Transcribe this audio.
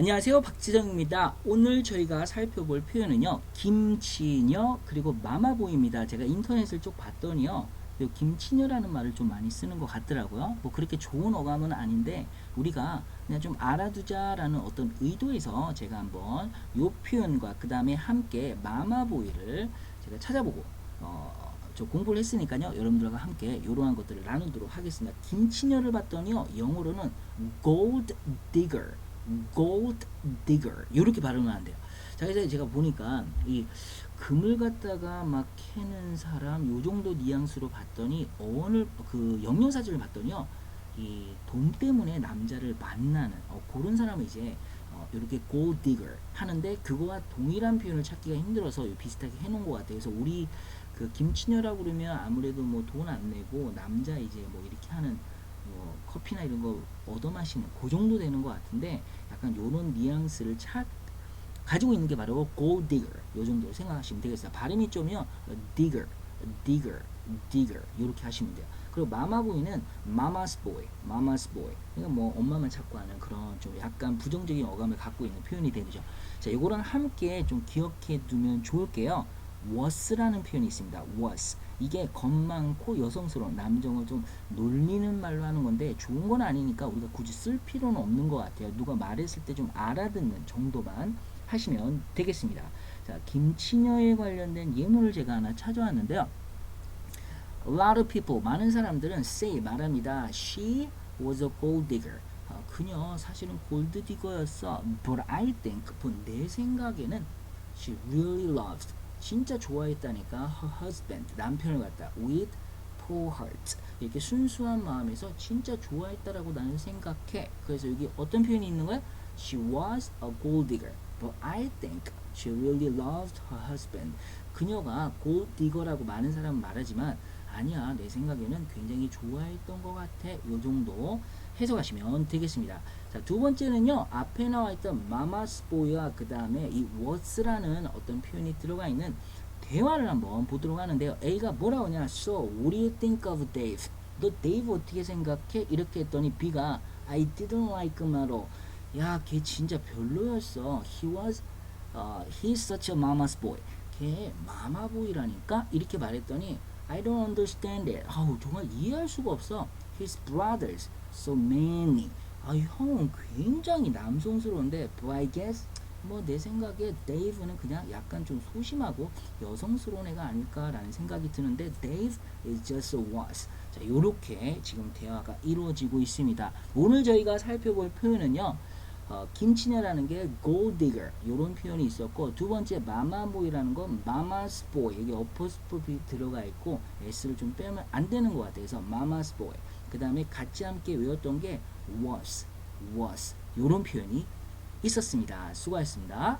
안녕하세요 박지정입니다. 오늘 저희가 살펴볼 표현은요 김치녀 그리고 마마보이입니다. 제가 인터넷을 쭉 봤더니요 요 김치녀라는 말을 좀 많이 쓰는 것 같더라고요. 뭐 그렇게 좋은 어감은 아닌데 우리가 그냥 좀 알아두자라는 어떤 의도에서 제가 한번 요 표현과 그 다음에 함께 마마보이를 제가 찾아보고 어, 저 공부를 했으니까요 여러분들과 함께 이러한 것들을 나누도록 하겠습니다. 김치녀를 봤더니요 영어로는 gold digger gold digger 이렇게 발음을 한대요. 자 그래서 제가 보니까 이 금을 갖다가 막 캐는 사람 요 정도 뉘앙스로 봤더니 어원을 그 영영사진을 봤더니요 이 돈 때문에 남자를 만나는 어, 그런 사람을 이제 어, 이렇게 gold digger 하는데 그거와 동일한 표현을 찾기가 힘들어서 비슷하게 해놓은 것 같아요. 그래서 우리 그 김치녀라고 그러면 아무래도 뭐 돈 안 내고 남자 이제 뭐 이렇게 하는 뭐 커피나 이런 거 얻어 마시는 그 정도 되는 것 같은데 약간 요런 뉘앙스를 찾 가지고 있는 게 바로 gold 요 정도로 생각하시면 되겠어요. 발음이 좀요 digger, digger, digger 이렇게 하시면 돼요. 그리고 마마보이는 mama's boy, mama's boy. 그러니까 뭐 엄마만 찾고 하는 그런 좀 약간 부정적인 어감을 갖고 있는 표현이 되죠. 자, 이거랑 함께 좀 기억해 두면 좋을게요. Was라는 표현이 있습니다. was. 이게 겁 많고 여성스러운 남정을 좀 놀리는 말로 하는 건데 좋은 건 아니니까 우리가 굳이 쓸 필요는 없는 것 같아요. 누가 말했을 때 좀 알아듣는 정도만 하시면 되겠습니다. 자, 김치녀에 관련된 예문을 제가 하나 찾아왔는데요. A lot of people, 많은 사람들은 say, 말합니다. She was a gold digger. 어, 그녀 사실은 골드 디거였어. But I think, but 내 생각에는 she really loved. 진짜 좋아했다니까 her husband, 남편을 갖다 with full heart. 이렇게 순수한 마음에서 진짜 좋아했다라고 나는 생각해. 그래서 여기 어떤 표현이 있는 거야? She was a gold digger. But I think she really loved her husband. 그녀가 gold digger라고 많은 사람은 말하지만 아니야. 내 생각에는 굉장히 좋아했던 것 같아. 요 정도 해석하시면 되겠습니다. 자 두 번째는요. 앞에 나와 있던 마마스 보이와 그 다음에 이 what's라는 어떤 표현이 들어가 있는 대화를 한번 보도록 하는데요. A가 뭐라고 하냐? So what do you think of Dave? 너 데이브 어떻게 생각해? 이렇게 했더니 B가 I didn't like him at all. 야걔 진짜 별로였어. He was uh, he's such a mama's boy. 걔 마마보이라니까? 이렇게 말했더니 I don't understand it. 아우 정말 이해할 수가 없어. His brothers so many. 아 형은 굉장히 남성스러운데, but I guess 뭐 내 생각에 데이브는 그냥 약간 좀 소심하고 여성스러운 애가 아닐까라는 생각이 드는데 Dave is just a was. 자 요렇게 지금 대화가 이루어지고 있습니다. 오늘 저희가 살펴볼 표현은요. 어, 김치녀라는 게 gold digger 이런 표현이 있었고 두 번째 마마보이라는 건 mama's boy 여기 어퍼스프이 들어가 있고 s를 좀 빼면 안 되는 것 같아요. 그래서 mama's boy 그 다음에 같이 함께 외웠던 게 was was 이런 표현이 있었습니다. 수고하셨습니다.